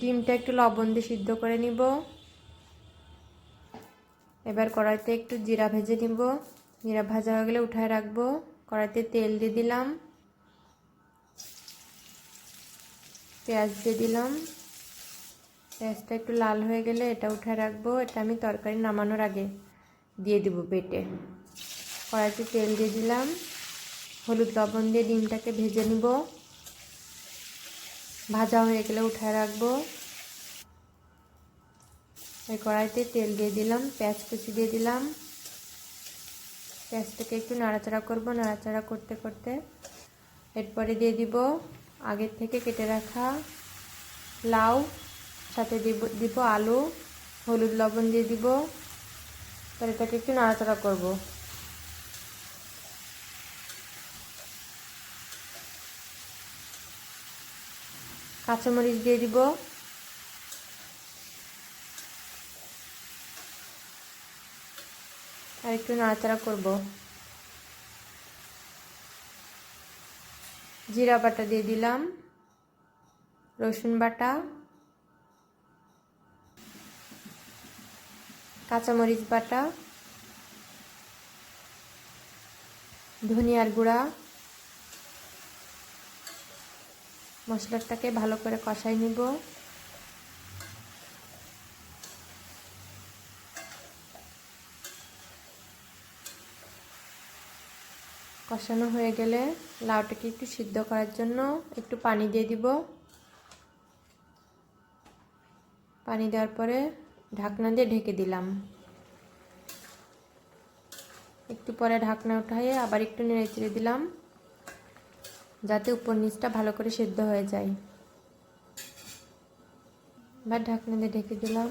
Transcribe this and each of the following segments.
ডিমটা একটু লবণ দিয়ে সিদ্ধ করে নিব। এবার কড়াইতে একটু জিরা ভেজে নিব। জিরা ভাজা হয়ে গেলে উঠায় রাখব। কড়াইতে তেল দিয়ে দিলাম। পেঁয়াজ দিয়ে দিলাম। পেঁয়াজটা একটু লাল হয়ে গেলে এটা উঠায় রাখব। এটা আমি তরকারি নামানোর আগে দিয়ে দিব পেটে। কড়াইতে তেল দিয়ে দিলাম। হলুদ লবণ দিয়ে ডিমটাকে ভেজে নিব। ভাজা হয়ে গেলে উঠায় রাখব। এই কড়াইতে তেল দিয়ে দিলাম, পেঁয়াজ কুচি দিয়ে দিলাম। পেঁয়াজটাকে একটু নাড়াচাড়া করব, নাড়াচাড়া করতে করতে এরপরে দিয়ে দিব আগের থেকে কেটে রাখা লাউ, সাথে দিব দিব আলু, হলুদ লবণ দিয়ে দিব। তার এটাকে একটু নাড়াচাড়া করব। কাঁচামরিচ দিয়ে দিব। আর একটু নাড়াচাড়া করব। জিরা বাটা দিয়ে দিলাম। রসুন বাটা। কাঁচামরিচ বাটা। ধনিয়ার গুঁড়া। মশলাটাকে ভালো করে কষাই নিব। কষানো হয়ে গেলে লাউটাকে একটু সিদ্ধ করার জন্য একটু পানি দিয়ে দিব। পানি দেওয়ার পরে ঢাকনা দিয়ে ঢেকে দিলাম। একটু পরে ঢাকনা উঠাইয়ে আবার একটু নেড়ে চেড়ে দিলাম। যাতে উপর নিচটা ভালো করে সেদ্ধ হয়ে যায়। এবার ঢাকনা দিয়ে ঢেকে দিলাম।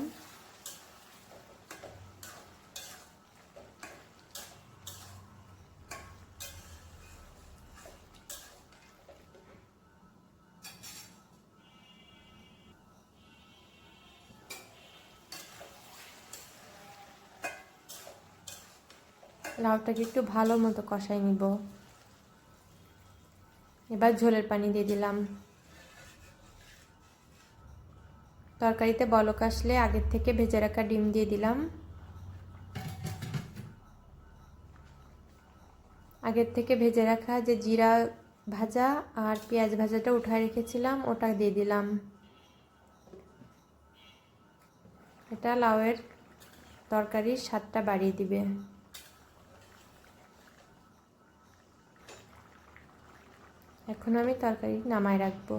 লাউটাকে একটু ভালো মতো কষাই নিব। এবার ঝোলের পানি দিয়ে দিলাম। তরকারিতে বলক আসলে আগের থেকে ভেজে রাখা ডিম দিয়ে দিলাম। আগের থেকে ভেজে রাখা যে জিরা ভাজা আর পেঁয়াজ ভাজাটা উঠায় রেখেছিলাম, ওটা দিয়ে দিলাম। এটা লাউয়ের তরকারির স্বাদটা বাড়িয়ে দিবে। এখন আমি তরকারি নামায় রাখব।